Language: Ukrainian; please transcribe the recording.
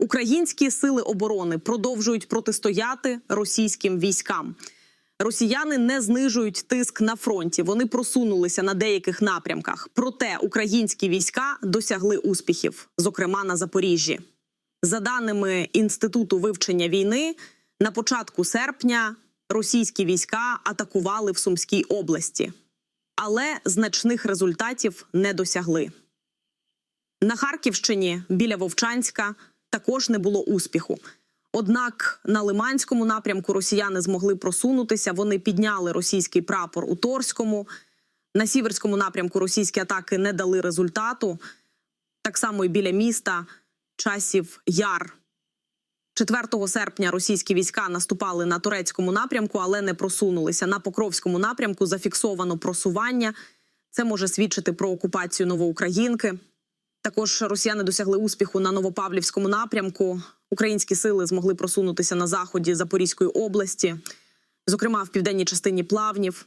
Українські сили оборони продовжують протистояти російським військам. Росіяни не знижують тиск на фронті. Вони просунулися на деяких напрямках. Проте українські війська досягли успіхів, зокрема на Запоріжжі. За даними інституту вивчення війни, на початку серпня російські війська атакували в Сумській області, але значних результатів не досягли. На Харківщині біля Вовчанська також не було успіху. Однак на Лиманському напрямку росіяни змогли просунутися. Вони підняли російський прапор у Торському. На сіверському напрямку російські атаки не дали результату. Так само і біля міста часів Яр. 4 серпня російські війська наступали на турецькому напрямку, але не просунулися. На Покровському напрямку зафіксовано просування. Це може свідчити про окупацію Новоукраїнки. Також росіяни досягли успіху на Новопавлівському напрямку. Українські сили змогли просунутися на заході Запорізької області, зокрема в південній частині плавнів.